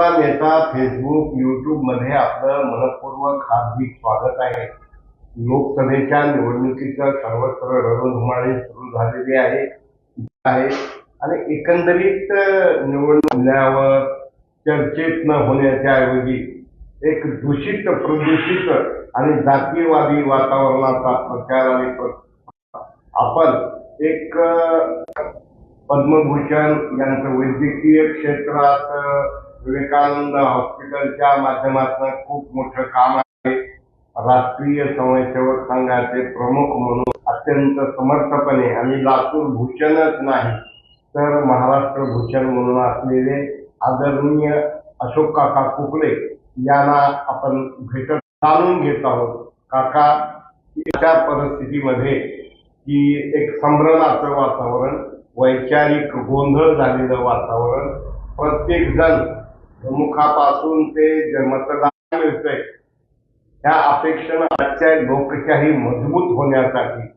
नेता फेसबुक युट्यूबमध्ये आपलं मनपूर्वक हार्दिक स्वागत आहे. लोकसभेच्या निवडणुकीचं सर्वत्र रणधुमाळी सुरू झालेली आहे आणि एकंदरीत निवडण्यावर निवडणुकीवर चर्चेत न होण्याच्या ऐवजी एक दूषित प्रदूषित आणि जातीयवादी वातावरणाचा प्रचार आणि आपण एक पद्मभूषण यांचं वैद्यकीय क्षेत्रात विवेकानंद हॉस्पिटलच्या माध्यमातून खूप मोठं काम आहे. राष्ट्रीय स्वयंसेवक संघाचे प्रमुख म्हणून अत्यंत समर्थपणे आणि लातूर भूषणच नाही तर महाराष्ट्र भूषण म्हणून असलेले आदरणीय अशोक काका कुकडे यांना आपण भेटत जाणून घेत आहोत. काका अशा परिस्थितीमध्ये की एक संभ्रमाचं वातावरण वैचारिक गोंधळ झालेलं वातावरण प्रत्येक जण प्रमुखापासून ते जे मतदान मिळतंय. त्या अपेक्षेनं आजच्या लोकशाही मजबूत होण्यासाठी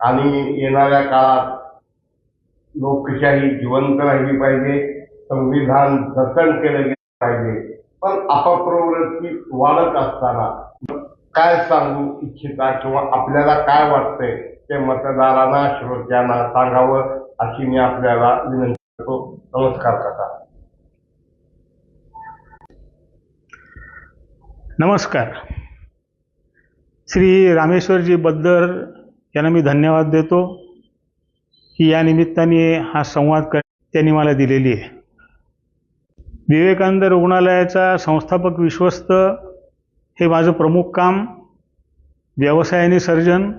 आणि येणाऱ्या काळात लोकशाही जिवंत राहिली पाहिजे संविधान जतन केलं गेलं पाहिजे. पण अपप्रवृत्ती वाढत असताना काय सांगू इच्छिता किंवा आपल्याला काय वाटतंय ते मतदारांना श्रोत्यांना सांगावं अशी मी आपल्याला विनंती करतो. नमस्कार करतो नमस्कार. श्री रामेश्वरजी बद्दर यांना मी धन्यवाद देतो की या निमित्ताने हा संवाद कर त्यांनी मला दिलेली आहे. विवेकानंद रुग्णालयाचा संस्थापक विश्वस्त हे माझं प्रमुख काम व्यवसायाने सर्जन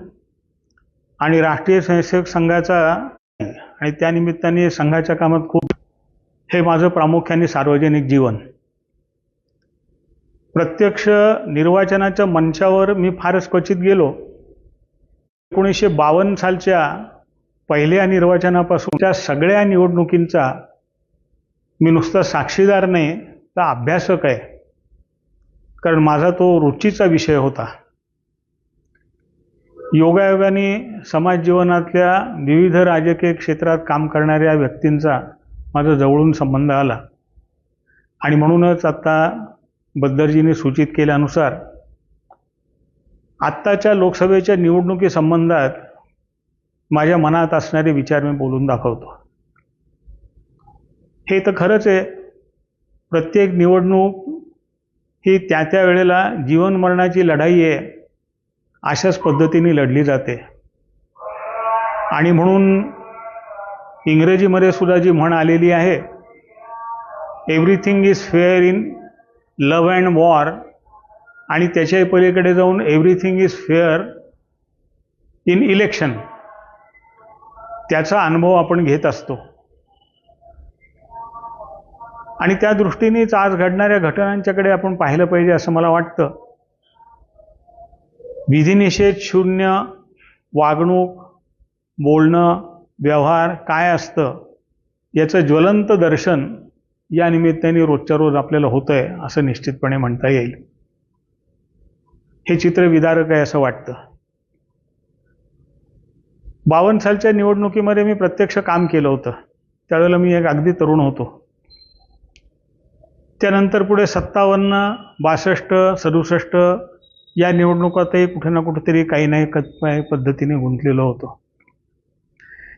आणि राष्ट्रीय स्वयंसेवक संघाचा आणि त्यानिमित्ताने संघाच्या कामात खूप हे माझं प्रामुख्याने सार्वजनिक जीवन. प्रत्यक्ष निर्वाचनाच्या मंचावर मी फारच क्वचित गेलो. एकोणीसशे बावन्न सालच्या पहिल्या निर्वाचनापासून त्या सगळ्या निवडणुकींचा मी नुसता साक्षीदार नाही तर अभ्यासक आहे. कारण माझा तो रुचीचा विषय होता. योगायोगाने समाज जीवनातल्या विविध राजकीय क्षेत्रात काम करणाऱ्या व्यक्तींचा माझा जवळून संबंध आला. आणि म्हणूनच आता बद्दरजीने सूचित केल्यानुसार आत्ताच्या लोकसभेच्या निवडणुकीसंबंधात माझ्या मनात असणारे विचार मी बोलून दाखवतो. हे तर खरंच आहे. प्रत्येक निवडणूक ही त्या त्या वेळेला जीवन मरणाची लढाई आहे अशाच पद्धतीने लढली जाते. आणि म्हणून इंग्रजीमध्ये सुद्धा जी म्हण आलेली आहे everything is fair in love and war आणि त्याच्याही पलीकडे जाऊन everything is fair in election त्याचा अनुभव आपण घेत असतो. आणि त्या दृष्टीनेच आज घडणाऱ्या घटनांच्याकडे आपण पाहिलं पाहिजे असं मला वाटतं. विधिनिषेध शून्य वागणूक बोलणं व्यवहार काय असतं याचं ज्वलंत दर्शन या निमित्ताने रोजच्या रोज आपल्याला होतं आहे असं निश्चितपणे म्हणता येईल. हे चित्र विदारक आहे असं वाटतं. बावन्न सालच्या निवडणुकीमध्ये मी प्रत्यक्ष काम केलं होतं. त्यावेळेला मी एक अगदी तरुण होतो. त्यानंतर पुढे सत्तावन्न बासष्ट सदुसष्ट या निवडणुकातही कुठे ना कुठेतरी काही नाही काही पद्धतीने गुंतलेलो होतो.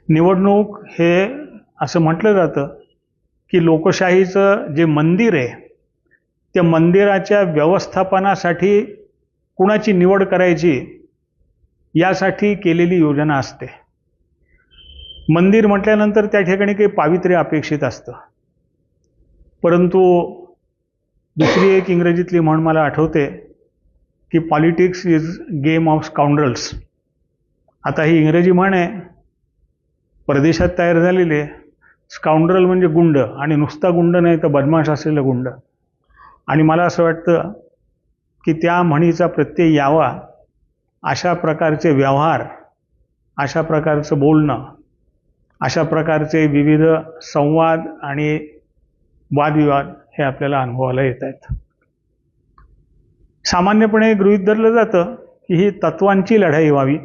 निवडणूक हे असं म्हटलं जातं की लोकशाहीचं जे मंदिर आहे त्या मंदिराच्या व्यवस्थापनासाठी कुणाची निवड करायची यासाठी केलेली योजना असते. मंदिर म्हटल्यानंतर त्या ठिकाणी काही पावित्र्य अपेक्षित असतं. परंतु दुसरी एक इंग्रजीतली म्हण मला आठवते की politics is game of scoundrels. आता ही इंग्रजी म्हण आहे परदेशात तयार झालेली आहे. स्काउंड्रल म्हणजे गुंड आणि नुसता गुंड नाही तर बदमाश असलेला गुंड. आणि मला असं वाटतं की त्या म्हणीचा प्रत्यय यावा अशा प्रकारचे व्यवहार अशा प्रकारचं बोलणं अशा प्रकारचे विविध संवाद आणि वादविवाद हे आपल्याला अनुभवाला येत आहेत. सामान्यपणे गृहीत धरलं जातं की ही तत्वांची लढाई व्हावी.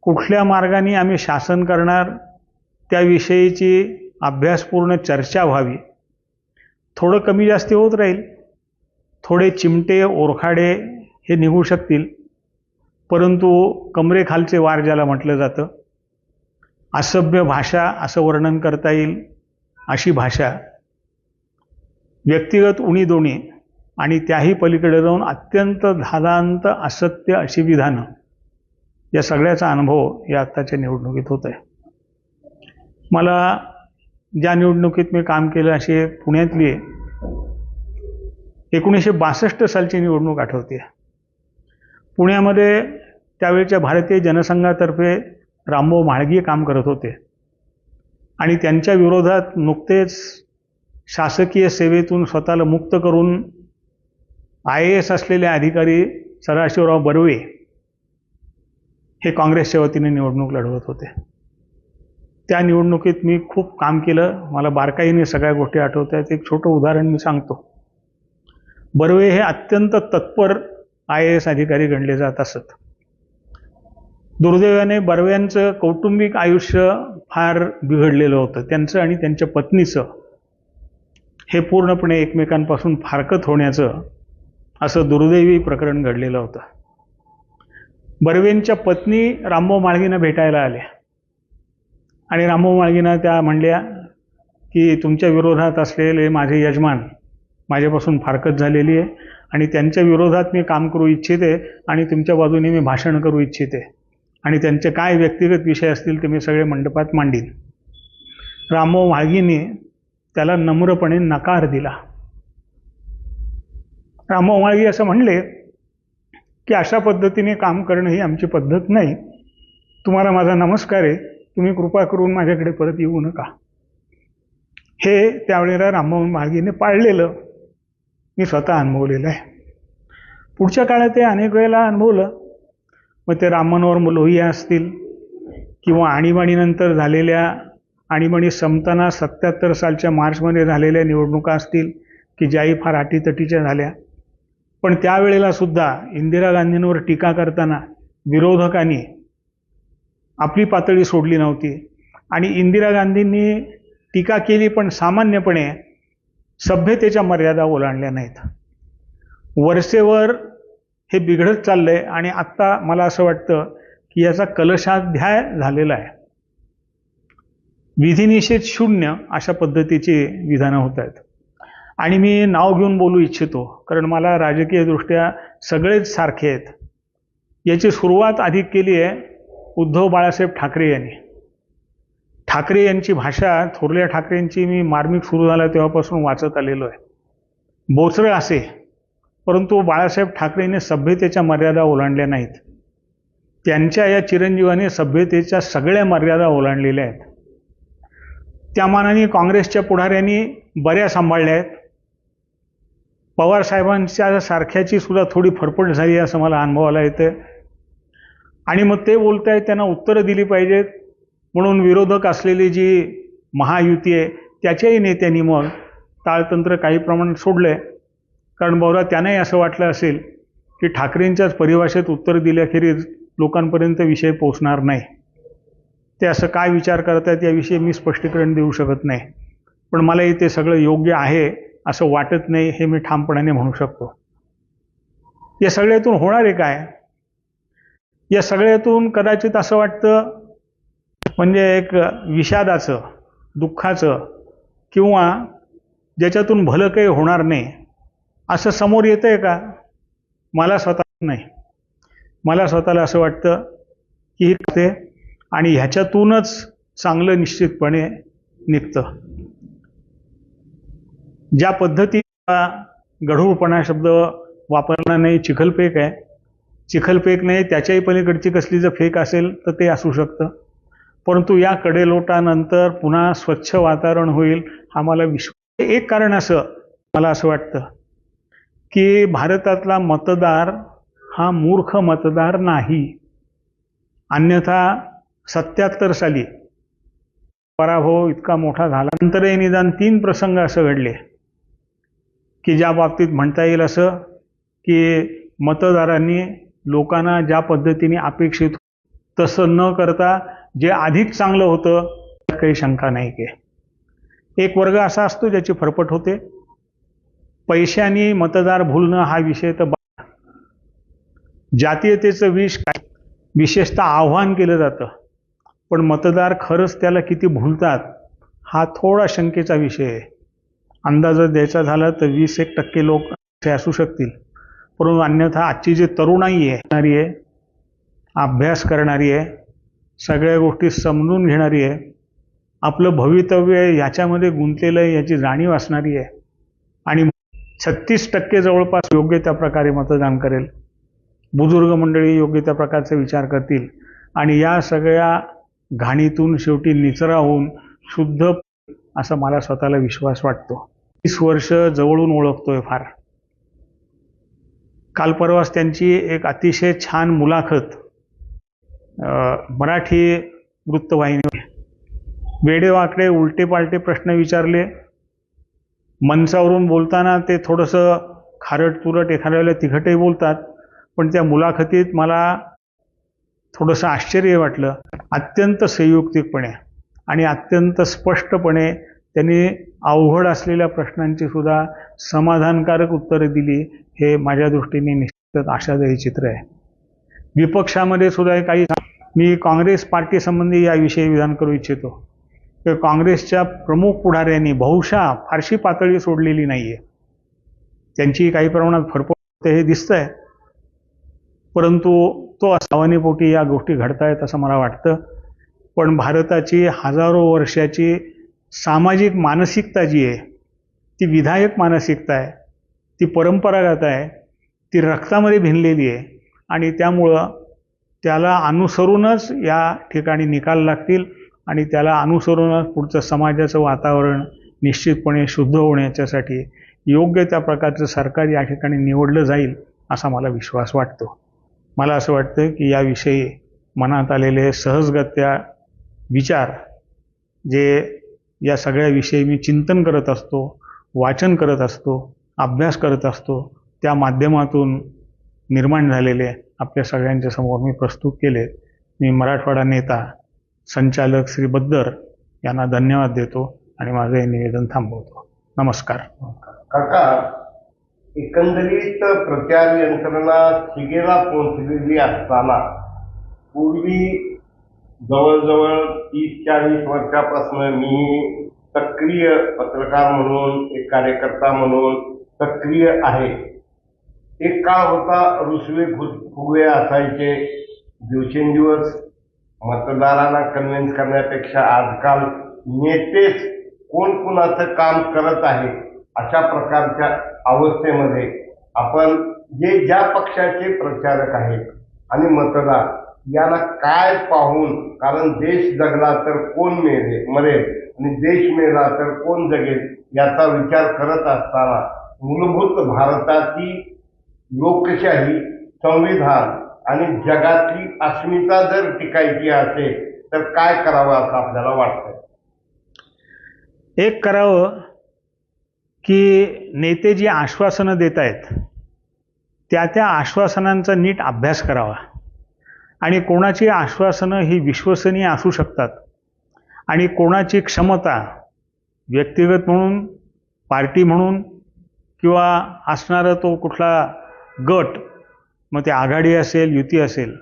कुठल्या मार्गाने आम्ही शासन करणार त्याविषयीची अभ्यासपूर्ण चर्चा व्हावी. थोडं कमी जास्ती होत राहील. थोडे चिमटे ओरखाडे हे निघू शकतील. परंतु कमरेखालचे वार ज्याला म्हटलं जातं असभ्य भाषा असं वर्णन करता येईल अशी भाषा. व्यक्तिगत उणी दोणी आणि त्याही पलीकडे जाऊन अत्यंत धादांत असत्य अशी विधानं या सगळ्याचा अनुभव या आत्ताच्या निवडणुकीत होत आहे. मला ज्या निवडणुकीत मी काम केलं अशी पुण्यातली एकोणीसशे बासष्ट सालची निवडणूक आठवते. पुण्यामध्ये त्यावेळच्या भारतीय जनसंघातर्फे रामभाऊ म्हाळगी काम करत होते. आणि त्यांच्या विरोधात नुकतेच शासकीय सेवेतून स्वतःला मुक्त करून आय ए एस असलेले अधिकारी सदाशिवराव बर्वे हे काँग्रेसच्या वतीने निवडणूक लढवत होते. त्या निवडणुकीत मी खूप काम केलं. मला बारकाईने सगळ्या गोष्टी आठवत आहेत एक छोटं उदाहरण मी सांगतो. बर्वे हे अत्यंत तत्पर आय ए एस अधिकारी गणले जात असत. दुर्दैवाने बर्व्यांचं कौटुंबिक आयुष्य फार बिघडलेलं होतं. त्यांचं आणि त्यांच्या पत्नीचं हे पूर्णपणे एकमेकांपासून फारकत होण्याचं असं दुर्दैवी प्रकरण घडलेलं होतं. बर्वेंच्या पत्नी रामभाऊ माळगींना भेटायला आल्या. आणि रामभाऊ माळगीनं त्या म्हणल्या की तुमच्या विरोधात असलेले माझे यजमान माझ्यापासून फारकत झालेली आहे आणि त्यांच्या विरोधात मी काम करू इच्छिते आणि तुमच्या बाजूने मी भाषण करू इच्छिते. आणि त्यांचे काय व्यक्तिगत विषय असतील ते मी सगळे मंडपात मांडीन. रामभाऊ माळगीने त्याला नम्रपणे नकार दिला. रामभाऊ माळगी असं म्हणले की अशा पद्धतीने काम करणं ही आमची पद्धत नाही. तुम्हाला माझा नमस्कार आहे. तुम्ही कृपा करून माझ्याकडे परत येऊ नका. हे त्यावेळेला रामभाऊ म्हाळगीने पाळलेलं मी स्वतः अनुभवलेलं आहे. पुढच्या काळात ते अनेक वेळेला अनुभवलं. मग ते राम मनोहर लोहिया असतील किंवा आणीबाणीनंतर झालेल्या आणीबाणी संपताना सत्याहत्तर सालच्या मार्चमध्ये झालेल्या निवडणुका असतील की ज्याही फार अटीतटीच्या झाल्या. पण त्यावेळेला सुद्धा इंदिरा गांधींवर टीका करताना विरोधकांनी आपली पातळी सोडली नव्हती. आणि इंदिरा गांधींनी टीका केली पण सामान्यपणे सभ्यतेच्या मर्यादा ओलांडल्या नाहीत. वर्षेवर हे बिघडत चाललं आहे आणि आत्ता मला असं वाटतं की याचा कलशाध्याय झालेला आहे. विधिनिषेध शून्य अशा पद्धतीची विधानं होत आहेत. आणि मी नाव घेऊन बोलू इच्छितो कारण मला राजकीयदृष्ट्या सगळेच सारखे आहेत. याची सुरुवात आधी केली आहे उद्धव बाळासाहेब ठाकरे यांनी. ठाकरे यांची भाषा थोरल्या ठाकरेंची मी मार्मिक सुरू झाला तेव्हापासून वाचत आलेलो आहे. बोचरं असे परंतु बाळासाहेब ठाकरेंनी सभ्यतेच्या मर्यादा ओलांडल्या नाहीत. त्यांच्या या चिरंजीवाने सभ्यतेच्या सगळ्या मर्यादा ओलांडलेल्या आहेत. त्या मानाने काँग्रेसच्या पुढाऱ्यांनी बऱ्या सांभाळल्या आहेत. पवार साहेबांच्या सारख्याची सुद्धा थोडी फरफट झाली असं मला अनुभवाला येतं. आणि मग ते बोलत आहेत त्यांना उत्तरं दिली पाहिजेत. म्हणून विरोधक असलेली जी महायुती आहे त्याच्याही नेत्यांनी मग ताळतंत्र काही प्रमाणात सोडलं आहे कारण बहुधा त्यांनाही असं वाटलं असेल की ठाकरेंच्याच परिभाषेत उत्तर दिल्याखेरीज लोकांपर्यंत विषय पोचणार नाही. ते असं काय विचार करतात याविषयी मी स्पष्टीकरण देऊ शकत नाही. पण मलाही ते सगळं योग्य आहे असं वाटत नाही हे मी ठामपणाने म्हणू शकतो. या सगळ्यातून होणार आहे काय? या सगळ्यातून कदाचित असं वाटतं म्हणजे एक विषादाचं दुःखाचं किंवा ज्याच्यातून भलं काही होणार नाही असं समोर येतं आहे का? मला स्वतः नाही. मला स्वतःला असं वाटतं की ते आणि ह्याच्यातूनच चांगलं निश्चितपणे निघतं. ज्या पद्धतीचा गढूळपणा शब्द वापरला नाही चिखलपेक आहे चिखलफेक नाही त्याच्याही पलीकडची कसली जर फेक असेल तर ते असू शकतं. परंतु या कडेलोटानंतर पुन्हा स्वच्छ वातावरण होईल हा मला विश्व एक कारण असं मला असं वाटतं की भारतातला मतदार हा मूर्ख मतदार नाही. अन्यथा सत्याहत्तर साली पराभव इतका मोठा झाल्यानंतरही निदान तीन प्रसंग असं घडले की ज्या बाबतीत म्हणता येईल असं की मतदारांनी लोकांना ज्या पद्धतीने अपेक्षित तसं न करता जे अधिक चांगलं होतं त्यात काही शंका नाही की. एक वर्ग असा असतो ज्याची फरफट होते. पैशाने मतदार भुलणं हा विषय तर जातीयतेचं विष काय? विशेषतः आव्हान केलं जातं. पण मतदार खरंच त्याला किती भुलतात हा थोडा शंकेचा विषय आहे. अंदाज द्यायचा झाला तर वीस एक टक्के लोक असे असू शकतील. परंतु अन्यथा आजची जी तरुणाई आहे करणारी आहे अभ्यास करणारी आहे सगळ्या गोष्टी समजून घेणारी आहे आपलं भवितव्य ह्याच्यामध्ये गुंतलेलं आहे याची जाणीव असणारी आहे. आणि छत्तीस टक्के जवळपास योग्य त्या प्रकारे मतदान करेल. बुजुर्ग मंडळी योग्य त्या प्रकारचे विचार करतील. आणि या सगळ्या घाणीतून शेवटी निचरा होऊन शुद्ध असा मला स्वतःला विश्वास वाटतो. तीस वर्ष जवळून ओळखतोय फार. काल परवाच त्यांची एक अतिशय छान मुलाखत मराठी वृत्तवाहिनी. वेडेवाकडे उलटे पालटे प्रश्न विचारले. मंचावरून बोलताना ते थोडंसं खारट तुरट एखाद्या वेळेला तिखटही बोलतात पण त्या मुलाखतीत मला थोडंसं आश्चर्य वाटलं. अत्यंत संयुक्तिकपणे आणि अत्यंत स्पष्टपणे त्यांनी अवघड असलेल्या प्रश्नांची सुद्धा समाधानकारक उत्तरे दिली हे माझ्या दृष्टीने निश्चितच आशादायी चित्र आहे. विपक्षामध्ये सुद्धा काही मी काँग्रेस पार्टी संबंधी याविषयी विधान करू इच्छितो. की काँग्रेसच्या प्रमुख पुढाऱ्यांनी बहुशा फारशी पातळी सोडलेली नाही आहे त्यांची काही प्रमाणात फरफट हे दिसतंय. परंतु तो असावणीपोटी या गोष्टी घडतायत असं मला वाटतं. पण भारताची हजारो वर्षाची सामाजिक मानसिकता जी आहे ती विधायक मानसिकता आहे ती परंपरागत आहे ती रक्तामध्ये भिनलेली आहे आणि त्यामुळं त्याला अनुसरूनच या ठिकाणी निकाल लागतील आणि त्याला अनुसरूनच पुढचं समाजाचं वातावरण निश्चितपणे शुद्ध होण्याच्यासाठी योग्य त्या प्रकारचं सरकार या ठिकाणी निवडलं जाईल असा मला विश्वास वाटतो. मला असं वाटतं की याविषयी मनात आलेले सहजगत्या विचार जे या सगळ्याविषयी मी चिंतन करत असतो वाचन करत असतो अभ्यास करत असतो. त्या माध्यमातून निर्माण झालेले आपल्या सगळ्यांच्या समोर मी प्रस्तुत केले. मी मराठवाडा नेता संचालक श्री बद्दर यांना धन्यवाद देतो आणि माझं हे निवेदन थांबवतो. नमस्कार. काका एकंदरीत प्रचार यंत्रणा शिगेला पोहोचलेली असताना पूर्वी जवळजवळ तीस चाळीस वर्षापासून मी सक्रिय पत्रकार म्हणून एक कार्यकर्ता म्हणून सक्रिय आहे. एक काळ होता रुसवे फुगवे असायचे. दिवसेंदिवस मतदारांना कन्व्हिन्स करण्यापेक्षा आजकाल नेतेच कोण कुणाचं काम करत आहे अशा प्रकारच्या अवस्थेमध्ये आपण जे ज्या पक्षाचे प्रचारक आहेत आणि मतदार याला काय पाहून कारण देश जगला तर कोण मेले मरेल? आणि देश मेला तर कोण जगेल? याचा विचार करत असताना मूलभूत भारताची लोकशाही संविधान आणि जगातली अस्मिता जर टिकायची असेल तर काय करावं असं आपल्याला वाटतं एक करावं की नेते जी आश्वासनं देत आहेत त्या त्या आश्वासनांचा नीट अभ्यास करावा. आणि कोणाची आश्वासनं ही विश्वसनीय असू शकतात. आणि कोणाची क्षमता व्यक्तिगत म्हणून पार्टी म्हणून किंवा असणारा तो कुठला गट मग ते आघाडी असेल युती असेल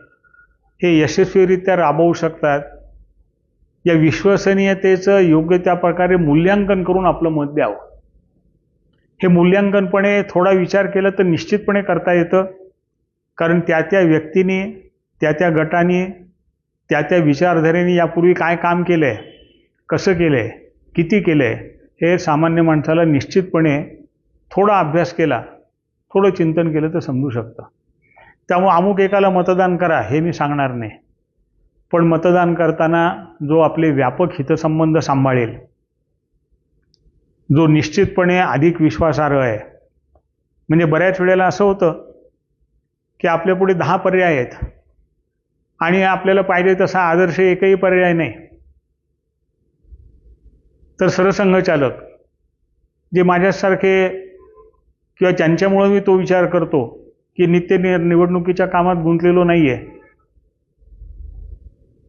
हे यशस्वीरित्या राबवू शकतात. या विश्वसनीयतेचं योग्य त्या प्रकारे मूल्यांकन करून आपलं मत द्यावं. हे मूल्यांकनपणे थोडा विचार केला तर निश्चितपणे करता येतं. कारण त्या त्या व्यक्तीने त्या त्या गटाने त्या त्या विचारधारेने यापूर्वी काय काम केलं आहे कसं केलं आहे किती केलं आहे हे सामान्य माणसाला निश्चितपणे थोडा अभ्यास केला थोडं चिंतन केलं तर समजू शकतं. त्यामुळं अमुक एकाला मतदान करा हे मी सांगणार नाही. पण मतदान करताना जो आपले व्यापक हितसंबंध सांभाळेल जो निश्चितपणे अधिक विश्वासार्ह आहे. म्हणजे बऱ्याच वेळेला असं होतं की आपल्यापुढे दहा पर्याय आहेत. आणि आपल्याला पाहिजे तसा आदर्श एकही पर्याय नाही. तर सरसंघचालक जे माझ्यासारखे किंवा ज्यांच्यामुळं मी तो विचार करतो की नित्य नि निवडणुकीच्या कामात गुंतलेलो नाही आहे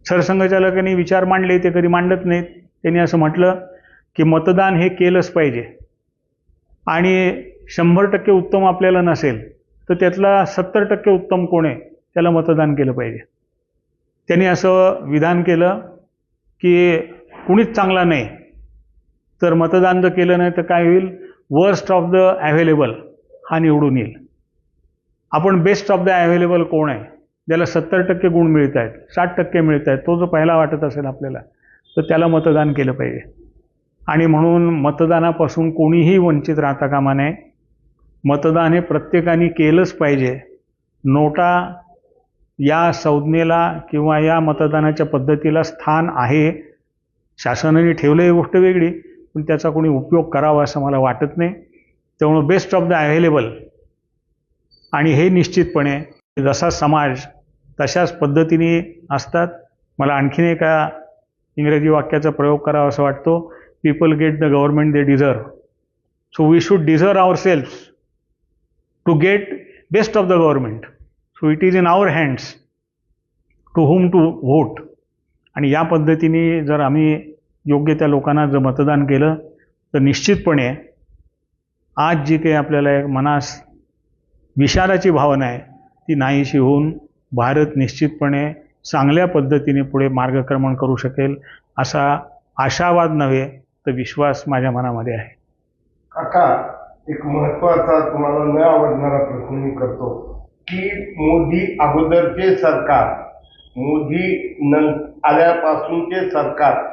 सरसंघचालकांनी विचार मांडले ते कधी मांडत नाहीत. त्यांनी असं म्हटलं की मतदान हे केलंच पाहिजे. आणि शंभर टक्के उत्तम आपल्याला नसेल तर त्यातला सत्तर टक्के उत्तम कोण आहे? त्याला मतदान केलं पाहिजे. त्यांनी असं विधान केलं की कुणीच चांगला नाही. तर मतदान जर केलं नाही तर काय होईल? वर्स्ट ऑफ द ॲव्हेलेबल हा निवडून येईल. आपण बेस्ट ऑफ द ॲव्हेलेबल कोण आहे? ज्याला सत्तर टक्के गुण मिळत आहेत साठ टक्के मिळत आहेत तो जो पहिला वाटत असेल आपल्याला तर त्याला मतदान केलं पाहिजे. आणि म्हणून मतदानापासून कोणीही वंचित राहता कामा नये. मतदान हे प्रत्येकाने केलंच पाहिजे. नोटा या संज्ञेला किंवा या मतदानाच्या पद्धतीला स्थान आहे. शासनाने ठेवलं ही गोष्ट वेगळी पण त्याचा कोणी उपयोग करावा असं मला वाटत नाही. त्यामुळं बेस्ट ऑफ द अव्हेलेबल आणि हे निश्चितपणे जसा समाज तशाच पद्धतीने असतात. मला आणखीन एका इंग्रजी वाक्याचा प्रयोग करावा असं वाटतो. People get the government they deserve so we should deserve our self to get best of the government so it is in our hands to whom to vote आणि या पद्धतीने जर आम्ही योग्य त्या लोकांना जर मतदान केलं तर निश्चितपणे आज जी काही आपल्याला एक मनास विशालाची भावना आहे ती नाहीशी होऊन भारत निश्चितपणे चांगल्या पद्धतीने पुढे मार्गक्रमण करू शकेल असा आशावाद नव्हे तर विश्वास माझ्या मनामध्ये आहे. काका एक महत्त्वाचा तुम्हाला न आवडणारा प्रश्न मी करतो. की मोदी अगोदरचे सरकार मोदी नं आल्यापासूनचे सरकार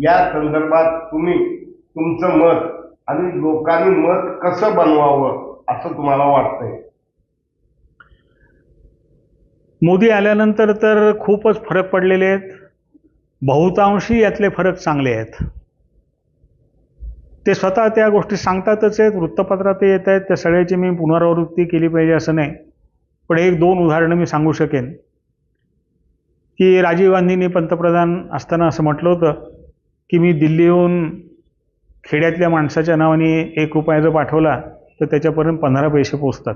या संदर्भात तुम्ही तुमचं मत आणि लोकांनी मत कसं बनवावं असं तुम्हाला वाटतंय? मोदी आल्यानंतर तर खूपच फरक पडलेले आहेत. बहुतांशी यातले फरक चांगले आहेत. ते स्वतः त्या गोष्टी सांगतातच आहेत वृत्तपत्रात येत आहेत त्या सगळ्याची मी पुनरावृत्ती केली पाहिजे असं नाही. पण एक दोन उदाहरणं मी सांगू शकेन. की राजीव गांधींनी पंतप्रधान असताना असं म्हटलं होतं की मी दिल्लीहून खेड्यातल्या माणसाच्या नावाने एक रुपया जर पाठवला तर त्याच्यापर्यंत पंधरा पैसे पोचतात.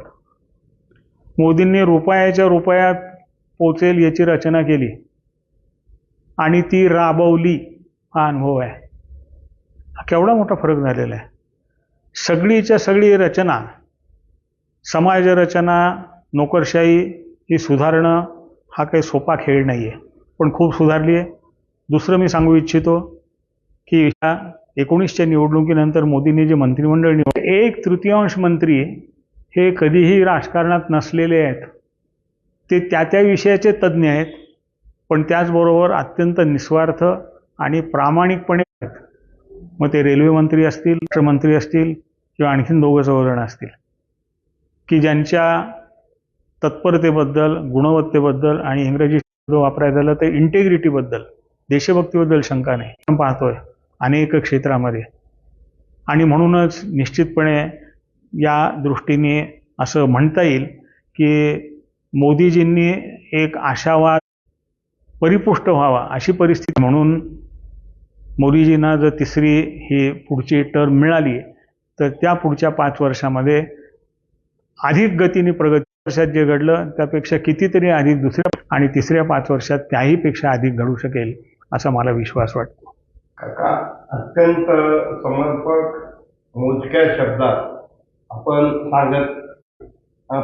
मोदींनी रुपयाच्या रुपयात पोचेल याची रचना केली. आणि ती राबवली हा अनुभव आहे. हा केवढा मोठा फरक झालेला आहे. सगळीच्या सगळी रचना समाज रचना नोकरशाही ही सुधारणं हा काही सोपा खेळ नाही आहे पण खूप सुधारली आहे दुसरं मी सांगू इच्छितो की ह्या एकोणीसच्या निवडणुकीनंतर मोदींनी जे मंत्रिमंडळ निवड एक तृतीयांश मंत्री हे कधीही राजकारणात नसलेले आहेत. ते त्या त्या विषयाचे तज्ज्ञ आहेत. पण त्याचबरोबर अत्यंत निस्वार्थ आणि प्रामाणिकपणे आहेत. मग ते रेल्वे मंत्री असतील राष्ट्रमंत्री असतील किंवा आणखीन दोघं चौघजण असतील. की ज्यांच्या तत्परतेबद्दल गुणवत्तेबद्दल आणि इंग्रजी शब्द वापरायला झालं तर इंटेग्रिटीबद्दल देशभक्तीबद्दल शंका नाही. आपण पाहतोय अनेक क्षेत्रामध्ये. आणि म्हणूनच निश्चितपणे या दृष्टीने असं म्हणता येईल की मोदीजींनी एक आशावाद परिपुष्ट व्हावा अशी परिस्थिती. म्हणून मोदीजींना जर तिसरी ही पुढची टर्म मिळाली तर त्या पुढच्या पाच वर्षामध्ये अधिक गतीने प्रगती वर्षात जे घडलं त्यापेक्षा कितीतरी अधिक दुसऱ्या आणि तिसऱ्या पाच वर्षात त्याही पेक्षा अधिक घडू शकेल असा मला विश्वास वाटतो. काका अत्यंत समर्पक मोजक्या शब्दात आपण सांगत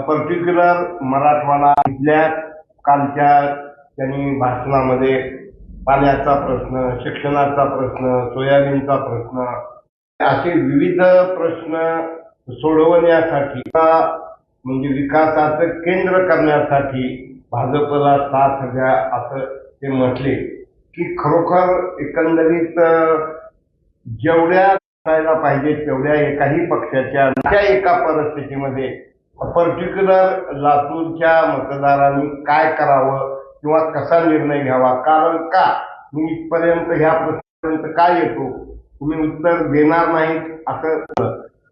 पर्टिक्युलर मराठवाडा इथल्या कालच्या त्यांनी भाषणामध्ये पाण्याचा प्रश्न शिक्षणाचा प्रश्न सोयाबीनचा प्रश्न असे विविध प्रश्न सोडवण्यासाठी म्हणजे विकासाचं केंद्र करण्यासाठी भाजपला साथ द्या असं ते म्हटले की खरोखर एकंदरीत जेवढ्या असायला पाहिजे तेवढ्या एकाही पक्षाच्या त्या एका परिस्थितीमध्ये पर्टिक्युलर लातूरच्या मतदारांनी काय करावं किंवा कसा निर्णय घ्यावा? कारण का? मी इथपर्यंत ह्या प्रश्नापर्यंत का येतो? तुम्ही उत्तर देणार नाहीत असं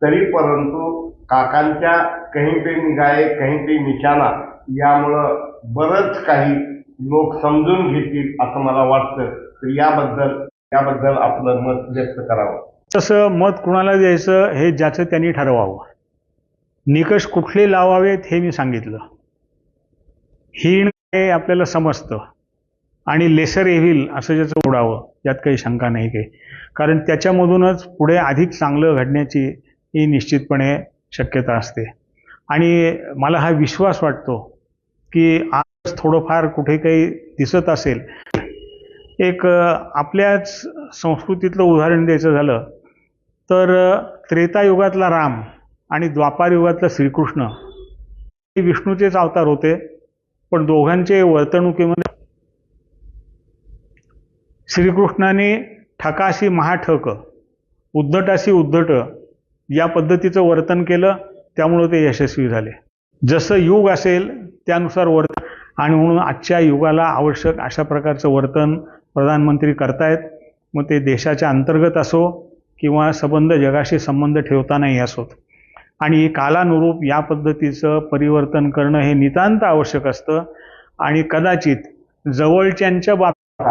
तरी परंतु काकांच्या कहीं पे निगाहे कहीं पे निशाणा यामुळं बरंच काही लोक समजून घेतील असं मला वाटतं. तर याबद्दल याबद्दल आपलं मत व्यक्त करावं. तसं मत कुणाला द्यायचं हे ज्याचं त्यांनी ठरवावं. निकष कुठले लावावेत हे मी सांगितलं. हीण हे आपल्याला समजतं. आणि लेसर येईल असं ज्याचं उडावं यात काही शंका नाही काही. कारण त्याच्यामधूनच पुढे अधिक चांगलं घडण्याची ही निश्चितपणे शक्यता असते. आणि मला हा विश्वास वाटतो की आज थोडंफार कुठे काही दिसत असेल. एक आपल्याच संस्कृतीतलं उदाहरण द्यायचं झालं तर त्रेतायुगातला राम आणि द्वापार युगातला श्रीकृष्ण हे विष्णूचेच अवतार होते पण दोघांचे वर्तणुकीमध्ये श्रीकृष्णाने ठकाशी महाठक उद्धटाशी उद्धट या पद्धतीचं वर्तन केलं त्यामुळं ते यशस्वी झाले. जसं युग असेल त्यानुसार वर्तन आणि म्हणून आजच्या युगाला आवश्यक अशा प्रकारचं वर्तन प्रधानमंत्री करतायत. मग ते देशाच्या अंतर्गत असो किंवा संबंध जगाशी संबंध ठेवतानाही असोत आणि कालानुरूप या पद्धतीचं परिवर्तन करणं हे नितांत आवश्यक असतं. आणि कदाचित जवळच्यांच्या बाबतीत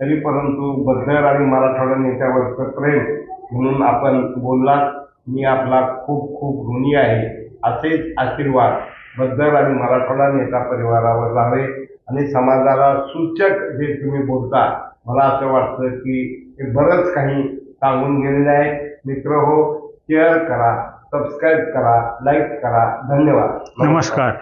तरी परंतु बद्दर आणि मराठवाडा नेत्यावरचं प्रेम म्हणून आपण बोललात. मी आपला खूप खूप ऋणी आहे असेच आशीर्वादबद्दल आणि मराठवाडा नेता परिवारावर जावे आणि समाजाला सूचक जे तुम्ही बोलता मला असं वाटतं की हे बरंच काही सांगून गेलेलं आहे. मित्र हो शेअर करा सबस्क्राईब करा लाईक करा. धन्यवाद. नमस्कार.